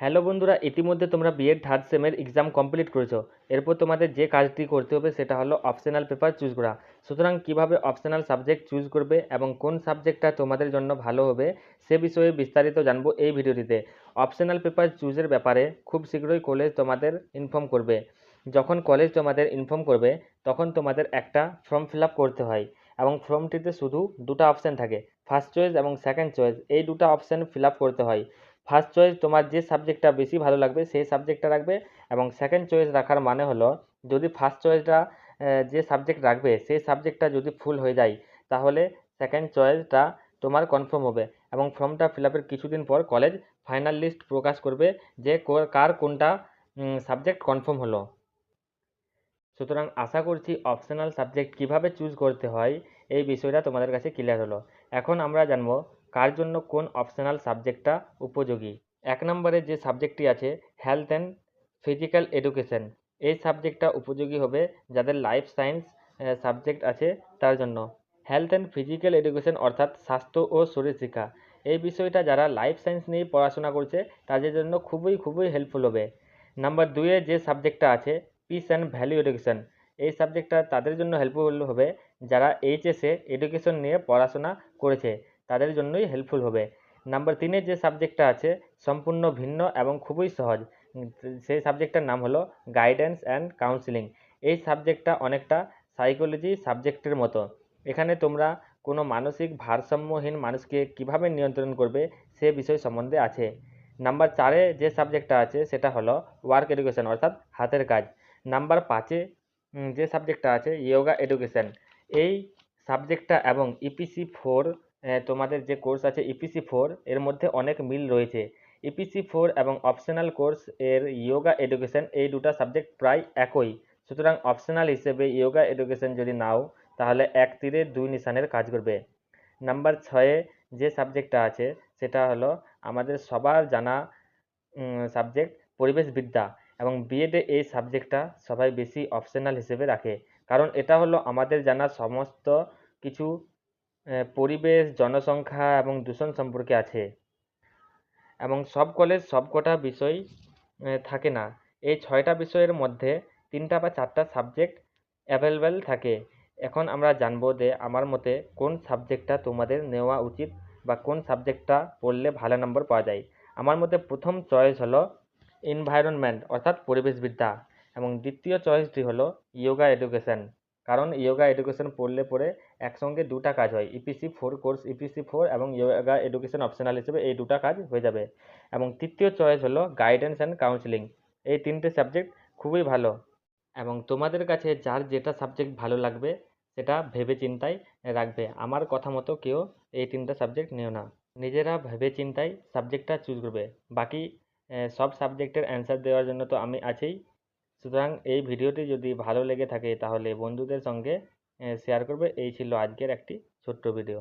Hello বন্ধুরা, ইতিমধ্যে তোমরা বিএড থার্ড সেমের এক্সাম কমপ্লিট করেছ। এরপর তোমাদের যে কাজটি করতে হবে সেটা হলো অপশনাল পেপার চুজ করা। সুতরাং কীভাবে অপশনাল সাবজেক্ট চুজ করবে এবং কোন সাবজেক্টটা তোমাদের জন্য ভালো হবে, সে বিষয়ে বিস্তারিত জানব এই ভিডিওটিতে। অপশনাল পেপার চুজের ব্যাপারে খুব শীঘ্রই কলেজ তোমাদের ইনফর্ম করবে। যখন কলেজ তোমাদের ইনফর্ম করবে, তখন তোমাদের একটা ফর্ম ফিল করতে হয় এবং ফর্মটিতে শুধু দুটো অপশান থাকে ফার্স্ট চয়েস এবং সেকেন্ড চয়েস এই দুটো অপশান ফিল করতে হয়। ফার্স্ট চয়েস তোমার যে সাবজেক্টটা বেশি ভালো লাগবে, সেই সাবজেক্টটা রাখবে এবং সেকেন্ড চয়েস রাখার মানে হলো, যদি ফার্স্ট চয়েসটা যে সাবজেক্ট রাখবে, সেই সাবজেক্টটা যদি ফুল হয়ে যায়, তাহলে সেকেন্ড চয়েসটা তোমার কনফার্ম হবে এবং ফর্মটা ফিল আপের কিছুদিন পর কলেজ ফাইনাল লিস্ট প্রকাশ করবে যে কার কোনটা সাবজেক্ট কনফার্ম হলো। সুতরাং আশা করছি অপশনাল সাবজেক্ট কীভাবে চুজ করতে হয়, এই বিষয়টা তোমাদের কাছে ক্লিয়ার হলো। এখন আমরা জানব কার জন্য কোন অপশনাল সাবজেক্টটা উপযোগী? এক নম্বরে যে সাবজেক্টটি আছে হেলথ অ্যান্ড ফিজিক্যাল এডুকেশন এই সাবজেক্টটা উপযোগী হবে যাদের লাইফ সায়েন্স সাবজেক্ট আছে তার জন্য। হেলথ অ্যান্ড ফিজিক্যাল এডুকেশন অর্থাৎ স্বাস্থ্য ও শরীর শিক্ষা, এই বিষয়টা যারা লাইফ সায়েন্স নিয়ে পড়াশোনা করছে, তাদের জন্য খুবই খুবই হেল্পফুল হবে। নাম্বার দুয়ে যে সাবজেক্টটা আছে পিস অ্যান্ড ভ্যালু এডুকেশন এই সাবজেক্টটা তাদের জন্য হেল্পফুল হবে যারা এইচএসে এডুকেশন নিয়ে পড়াশোনা করেছে। তাদের জন্যই হেল্পফুল হবে। নাম্বার তিনে যে সাবজেক্টটা আছে, সম্পূর্ণ ভিন্ন এবং খুবই সহজ। সেই সাবজেক্টটার নাম হলো গাইডেন্স অ্যান্ড কাউন্সিলিং এই সাবজেক্টটা অনেকটা সাইকোলজি সাবজেক্টের মতো। এখানে তোমরা কোনো মানসিক ভারসাম্যহীন মানুষকে কীভাবে নিয়ন্ত্রণ করবে, সে বিষয় সম্বন্ধে আছে। নাম্বার চারে যে সাবজেক্টটা আছে, সেটা হলো ওয়ার্ক এডুকেশন অর্থাৎ হাতের কাজ। নাম্বার পাঁচে যে সাবজেক্টটা আছে ইয়োগা এডুকেশন এই সাবজেক্টটা এবং ইপিসি ফোর তোমাদের যে কোর্স আছে ইপিসি ফোর এর মধ্যে অনেক মিল রয়েছে। ইপিসি ফোর এবং অপশনাল কোর্স এর ইয়োগা এডুকেশন এই দুটা সাবজেক্ট প্রায় একই। সুতরাং অপশনাল হিসেবে ইয়োগা এডুকেশন যদি নাও, তাহলে এক তীরে দুই নিশানের কাজ করবে। নাম্বার ছয়ে যে সাবজেক্টটা আছে, সেটা হলো আমাদের সবার জানা সাবজেক্ট পরিবেশবিদ্যা এবং বিএডে এই সাবজেক্টটা সবাই বেশি অপশনাল হিসেবে রাখে। কারণ এটা হলো আমাদের জানা সমস্ত কিছু পরিবেশ, জনসংখ্যা এবং দূষণ সম্পর্কে আছে। এবং সব কলেজ সব কটা বিষয় থাকে না। এই ছয়টা বিষয়ের মধ্যে তিনটা বা চারটা সাবজেক্ট অ্যাভেলেবেল থাকে। এখন আমরা জানব যে আমার মতে কোন সাবজেক্টটা তোমাদের নেওয়া উচিত বা কোন সাবজেক্টটা পড়লে ভালো নম্বর পাওয়া যায়। আমার মতে প্রথম চয়েস হলো এনভায়রনমেন্ট অর্থাৎ পরিবেশবিদ্যা। এবং দ্বিতীয় চয়েসটি হলো ইয়োগা এডুকেশন কারণ ইয়োগা এডুকেশন পড়লে পরে একসঙ্গে দুটা কাজ হয় EPC four course EPC four এবং ইয়োগা এডুকেশন অপশনাল হিসেবে এই দুটা কাজ হয়ে যাবে। এবং তৃতীয় চয়েস হলো গাইডেন্স অ্যান্ড কাউন্সিলিং এই তিনটে সাবজেক্ট খুবই ভালো। এবং তোমাদের কাছে যার যেটা সাবজেক্ট ভালো লাগবে, সেটা ভেবে চিন্তায় রাখবে। আমার কথা মতো কেউ এই তিনটা সাবজেক্ট নিও না। নিজেরা ভেবে চিন্তায় সাবজেক্টটা চুজ করবে। বাকি সব সাবজেক্টের অ্যান্সার দেওয়ার জন্য তো আমি আছেই। সুতরাং এই ভিডিওটি যদি ভালো লেগে থাকে তাহলে বন্ধুদের সঙ্গে শেয়ার করবে। এই ছিল আজকের একটি ছোট্ট ভিডিও।